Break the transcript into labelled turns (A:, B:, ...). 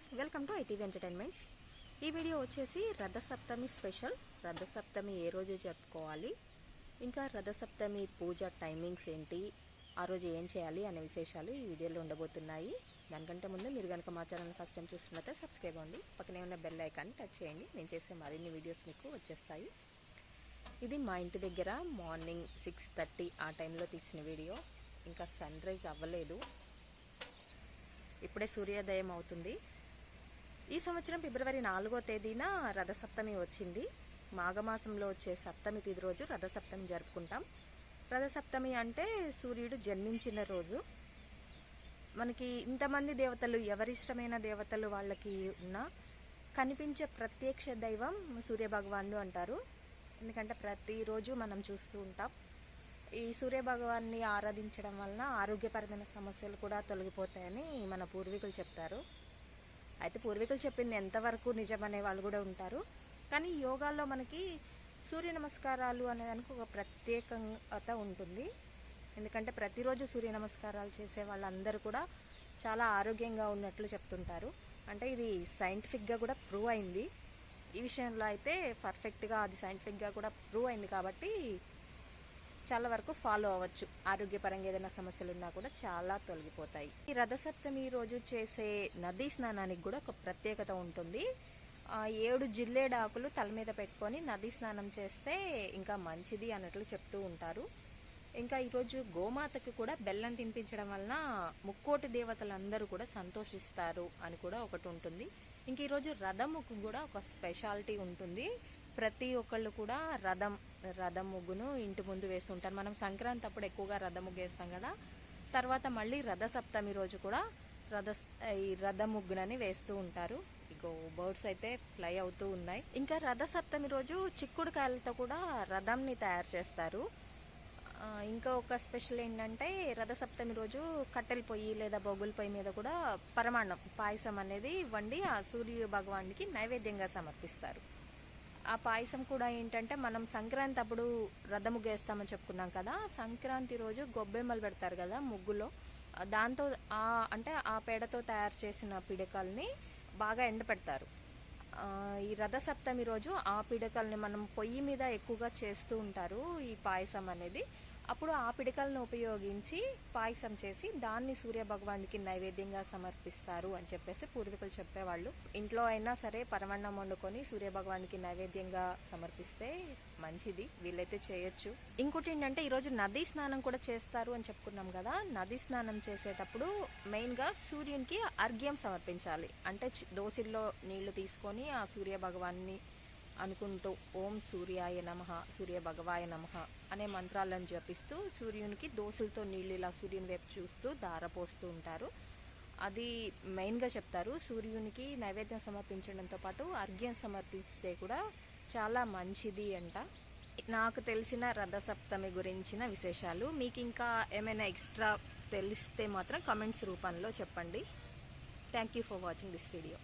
A: Viewers welcome to ITV entertainments ఈ video వచ్చేసి Rathasaptami special Rathasaptami ఏ రోజు జరుపుకోవాలి? ఇంకా రథసప్తమి పూజ టైమింగ్స్ ఏంటి? ఆ రోజు ఏం చేయాలి అనే విశేషాలు ఈ వీడియోలో ఉండబోతున్నాయి. దానికంటే ముందు మీరు కనుక మా ఛానల్ ఫస్ట్ టైం చూస్తున్నట్లయితే సబ్స్క్రైబ్ అవ్వండి. పక్కనే ఉన్న బెల్ ఐకాన్ని టచ్ చేయండి. నేను చేసే మరిన్ని వీడియోస్ మీకు వచ్చేస్తాయి. ఇది మా ఇంటి దగ్గర మార్నింగ్ సిక్స్ థర్టీ ఆ టైంలో తీసిన వీడియో ఇంకా సన్ రైజ్ అవ్వలేదు. ఇప్పుడే సూర్యోదయం అవుతుంది. ఈ సంవత్సరం ఫిబ్రవరి నాలుగో తేదీన రథసప్తమి వచ్చింది. మాఘమాసంలో వచ్చే సప్తమి తిది రోజు రథసప్తమి జరుపుకుంటాం. రథసప్తమి అంటే సూర్యుడు జన్మించిన రోజు. మనకి ఇంతమంది దేవతలు ఎవరిష్టమైన దేవతలు వాళ్ళకి ఉన్న కనిపించే ప్రత్యక్ష దైవం సూర్యభగవానుడు అంటారు. ఎందుకంటే ప్రతిరోజు మనం చూస్తూ ఉంటాం. ఈ సూర్య భగవాన్ని ఆరాధించడం వలన ఆరోగ్యపరమైన సమస్యలు కూడా తొలగిపోతాయని మన పూర్వీకులు చెప్తారు. అయితే పూర్వీకులు చెప్పింది ఎంతవరకు నిజమనే వాళ్ళు కూడా ఉంటారు. కానీ యోగాలో మనకి సూర్య నమస్కారాలు అనేదానికి ఒక ప్రత్యేకత ఉంటుంది. ఎందుకంటే ప్రతిరోజు సూర్య నమస్కారాలు చేసే వాళ్ళందరూ కూడా చాలా ఆరోగ్యంగా ఉన్నట్లు చెప్తుంటారు. అంటే ఇది సైంటిఫిక్గా కూడా ప్రూవ్ అయింది. ఈ విషయంలో అయితే పర్ఫెక్ట్గా అది సైంటిఫిక్గా కూడా ప్రూవ్ అయింది కాబట్టి చాలా వరకు ఫాలో అవ్వచ్చు. ఆరోగ్యపరంగా ఏదైనా సమస్యలు ఉన్నా కూడా చాలా తొలగిపోతాయి. ఈ రథసప్తమి రోజు చేసే నదీ స్నానానికి కూడా ఒక ప్రత్యేకత ఉంటుంది. ఏడు జిల్లేడాకులు తల మీద పెట్టుకొని నదీ స్నానం చేస్తే ఇంకా మంచిది అన్నట్లు చెప్తూ ఉంటారు. ఇంకా ఈరోజు గోమాతకి కూడా బెల్లం తినిపించడం వలన ముక్కోటి దేవతలందరూ కూడా సంతోషిస్తారు అని కూడా ఒకటి ఉంటుంది. ఇంక ఈరోజు రథముకు కూడా ఒక స్పెషాలిటీ ఉంటుంది. ప్రతి ఒక్కళ్ళు కూడా రథం రథం ముగ్గును ఇంటి ముందు వేస్తుంటారు. మనం సంక్రాంతి అప్పుడు ఎక్కువగా రథం ముగ్గు వేస్తాం కదా. తర్వాత మళ్ళీ రథ సప్తమి రోజు కూడా రథ ఈ రథ ముగ్గునని వేస్తూ ఉంటారు. ఇగో బర్డ్స్ అయితే ఫ్లై అవుతూ ఉన్నాయి. ఇంకా రథ సప్తమి రోజు చిక్కుడు కాయలతో కూడా రథంని తయారు చేస్తారు. ఇంకా ఒక స్పెషల్ ఏంటంటే రథసప్తమి రోజు కట్టెల పొయ్యి లేదా బొగ్గుల పొయ్యి మీద కూడా పరమాన్నం పాయసం అనేది వండి ఆ సూర్య భగవానికి నైవేద్యంగా సమర్పిస్తారు. ఆ పాయసం కూడా ఏంటంటే మనం సంక్రాంతి అప్పుడు రథ ముగ్గు వేస్తామని చెప్పుకున్నాం కదా సంక్రాంతి రోజు గొబ్బెమ్మలు పెడతారు కదా ముగ్గులో. దాంతో ఆ అంటే ఆ పేడతో తయారు చేసిన పిడకల్ని బాగా ఎండపెడతారు ఆ, ఈ రథసప్తమి రోజు ఆ పిడకల్ని మనం పొయ్యి మీద ఎక్కువగా చేస్తూ ఉంటారు ఈ పాయసం అనేది. అప్పుడు ఆ పిడకలను ఉపయోగించి పాయసం చేసి దాన్ని సూర్య భగవానికి నైవేద్యంగా సమర్పిస్తారు అని చెప్పేసి పూర్వీకులు చెప్పేవాళ్ళు. ఇంట్లో అయినా సరే పరమన్నం వండుకొని సూర్య భగవానికి నైవేద్యంగా సమర్పిస్తే మంచిది. వీళ్ళైతే చేయొచ్చు. ఇంకోటి ఏంటంటే ఈరోజు నదీ స్నానం కూడా చేస్తారు అని చెప్పుకున్నాం కదా. నదీ స్నానం చేసేటప్పుడు మెయిన్గా సూర్యునికి అర్ఘ్యం సమర్పించాలి. అంటే దోసిల్లో నీళ్ళు తీసుకొని ఆ సూర్య భగవాన్ని అనుకుంటూ ఓం సూర్యాయ నమ సూర్య భగవాయ నమ అనే మంత్రాలను జపిస్తూ సూర్యునికి దోసులతో నీళ్ళు ఇలా సూర్యుని వైపు చూస్తూ దారపోస్తూ ఉంటారు. అది మెయిన్గా చెప్తారు. సూర్యునికి నైవేద్యం సమర్పించడంతో పాటు అర్ఘ్యం సమర్పిస్తే కూడా చాలా మంచిది అంట. నాకు తెలిసిన రథసప్తమి గురించిన విశేషాలు. మీకు ఇంకా ఏమైనా ఎక్స్ట్రా తెలిస్తే మాత్రం కమెంట్స్ రూపంలో చెప్పండి. Thank you for watching this video